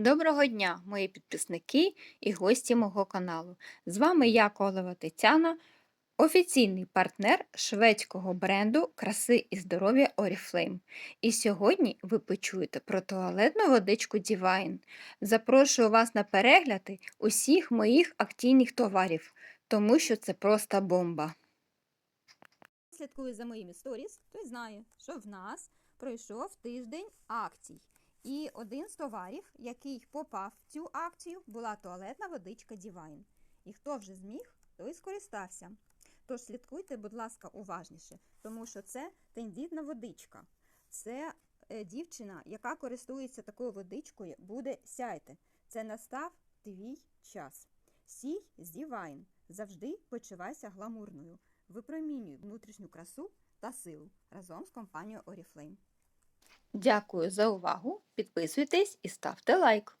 Доброго дня, мої підписники і гості мого каналу. З вами я, Колева Тетяна, офіційний партнер шведського бренду краси і здоров'я Oriflame. І сьогодні ви почуєте про туалетну водичку Divine. Запрошую вас на перегляди усіх моїх акційних товарів, тому що це просто бомба. Слідкує за моїми сторіс, той знає, що в нас пройшов тиждень акцій. І один з товарів, який попав в цю акцію, була туалетна водичка Divine. І хто вже зміг, той скористався. Тож слідкуйте, будь ласка, уважніше, тому що це тендітна водичка. Це е, дівчина, яка користується такою водичкою, буде сяйте. Це настав твій час. Сій з Divine. Завжди почувайся гламурною. Випромінюй внутрішню красу та силу разом з компанією Oriflame. Дякую за увагу. Підписуйтесь і ставте лайк.